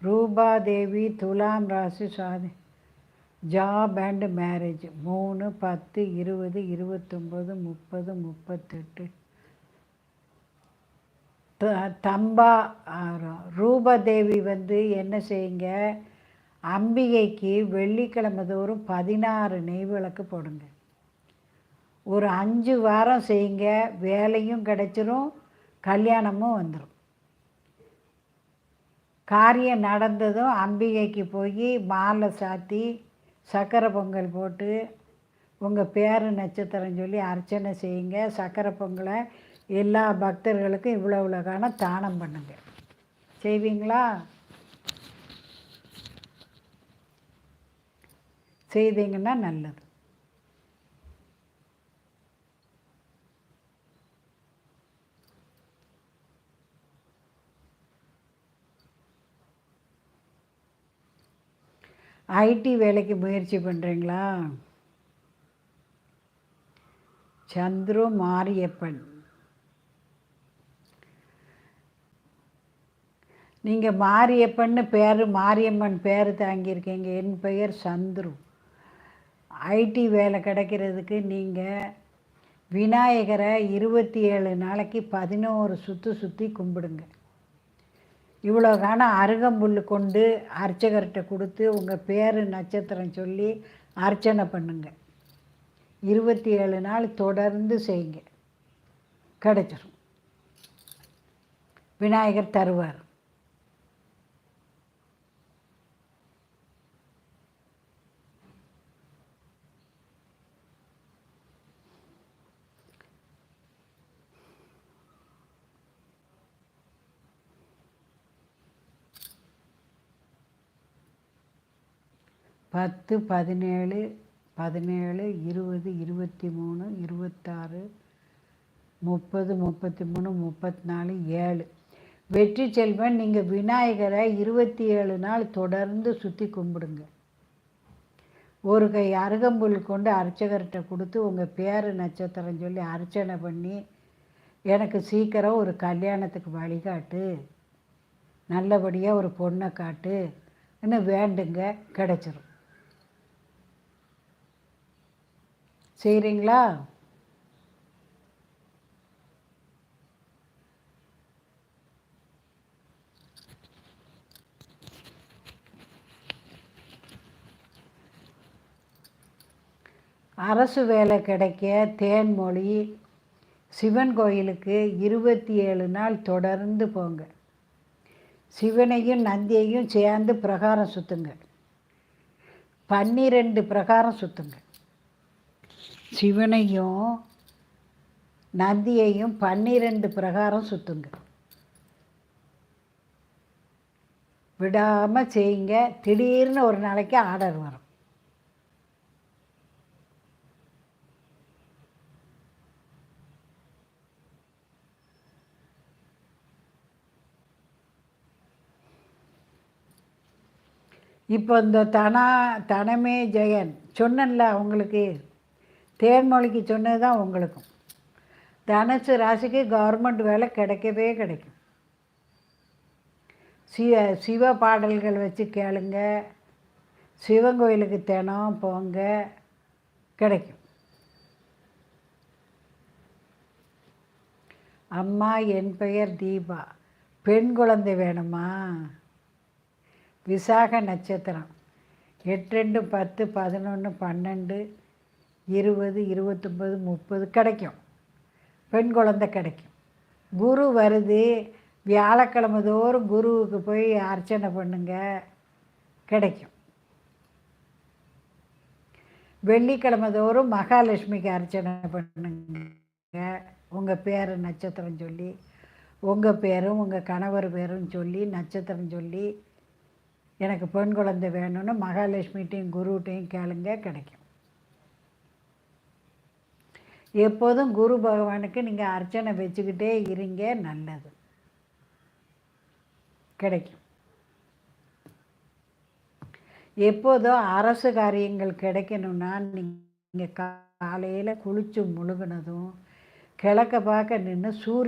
ரூபா தேவி துலாம் ராசி சுவாதி ஜாப் அண்ட் மேரேஜ் மூணு பத்து இருபது இருபத்தொம்போது முப்பது முப்பத்தெட்டு. த- தம்பா ஆரம். ரூபதேவி வந்து என்ன செய்யுங்க? அம்பிகைக்கு வெள்ளிக்கிழமை தோறும் பதினாறு நெய் விளக்கு போடுங்க. ஒரு அஞ்சு வாரம் செய்யுங்க. வேலையும் கிடச்சிரும் கல்யாணமும் வந்துடும் காரியம் நடந்ததும் அம்பிகைக்கு போய் மாலை சாத்தி சக்கரை பொங்கல் போட்டு உங்கள் பேர் நட்சத்திரம் சொல்லி அர்ச்சனை செய்யுங்க. சக்கரை பொங்கலை எல்லா பக்தர்களுக்கும் இவ்வளோ இவ்வளோ தானம் பண்ணுங்க. செய்வீங்களா? செய்தீங்கன்னா நல்லது. ஐடி வேலைக்கு முயற்சி பண்ணுறீங்களா சந்துரு மாரியப்பன். நீங்கள் மாரியப்பன்னு பேர் மாரியம்மன் பேர் தாங்கியிருக்கீங்க. என் பெயர் சந்துரு. ஐடி வேலை கிடைக்கிறதுக்கு நீங்கள் விநாயகரை இருபத்தி ஏழு நாளைக்கு பதினோரு சுற்று சுற்றி கும்பிடுங்க. இவ்வளோ காலம் அருகம்புல் கொண்டு அர்ச்சகர்கிட்ட கொடுத்து உங்கள் பேர் நட்சத்திரம் சொல்லி அர்ச்சனை பண்ணுங்க. இருபத்தி ஏழு நாள் தொடர்ந்து செய்யுங்க. கிடைச்சிரும். விநாயகர் தருவார். பத்து பதினேழு பதினேழு இருபது இருபத்தி மூணு இருபத்தாறு முப்பது முப்பத்தி மூணு முப்பத்தி நாலு ஏழு. வெற்றி செல்வன் நீங்கள் விநாயகரை இருபத்தி ஏழு நாள் தொடர்ந்து சுற்றி கும்பிடுங்க. ஒரு கை அருகம்புல் கொண்டு அர்ச்சகர்கிட்ட கொடுத்து உங்கள் பேர் நட்சத்திரம் சொல்லி அர்ச்சனை பண்ணி எனக்கு சீக்கிரம் ஒரு கல்யாணத்துக்கு வழிகாட்டு. நல்லபடியாக ஒரு பொண்ணை காட்டு. இன்னும் வேண்டுங்க கிடச்சிரும். செய்கிறீங்களா அரசு வேலை கிடைக்க தேன்மொழி சிவன் கோயிலுக்கு இருபத்தி ஏழு நாள் தொடர்ந்து போங்க. சிவனையும் நந்தியையும் சேர்ந்து பிரகாரம் சுற்றுங்க பன்னிரெண்டு பிரகாரம் சுற்றுங்க சிவனையும் நந்தியையும் பன்னிரெண்டு பிரகாரம் சுற்றுங்க விடாமல் செய்யுங்க திடீர்னு ஒரு நாளைக்கு ஆர்டர் வரும். இப்போ இந்த தனா தனமே ஜெயன் சொன்னேன்ல அவங்களுக்கு. தேன்மொழிக்கு சொன்னது தான் உங்களுக்கும். தனுசு ராசிக்கு கவர்மெண்ட் வேலை கிடைக்கவே கிடைக்கும். சிவ சிவ பாடல்கள் வச்சு கேளுங்க. சிவன் கோயிலுக்கு தினம் போங்க. கிடைக்கும். அம்மா என் பெயர் தீபா. பெண் குழந்தை வேணுமா? விசாக நட்சத்திரம். எட்டு ரெண்டு பத்து பதினொன்று பன்னெண்டு. இருபது இருபத்தொம்பது முப்பது கிடைக்கும். பெண் குழந்தை கிடைக்கும். குரு வருது வியாழக்கிழமை தோறும் குருவுக்கு போய் அர்ச்சனை பண்ணுங்க கிடைக்கும். வெள்ளிக்கிழமை தோறும் மகாலட்சுமிக்கு அர்ச்சனை பண்ணுங்க. உங்கள் பேர் நட்சத்திரம் சொல்லி உங்கள் பேரும் உங்கள் கணவர் பேரும் சொல்லி நட்சத்திரம் சொல்லி எனக்கு பெண் குழந்தை வேணும்னு மகாலட்சுமிகிட்டையும் குருகிட்டையும் கேளுங்க கிடைக்கும். எப்போதும் குரு பகவானுக்கு நீங்கள் அர்ச்சனை வச்சுக்கிட்டே இருங்க நல்லது. கிடைக்கும். எப்போதும் அரசு காரியங்கள் கிடைக்கணும்னா நீங்கள் காலையில் குளித்து முழுகுனதும் கிழக்க பார்க்க நின்று சூரிய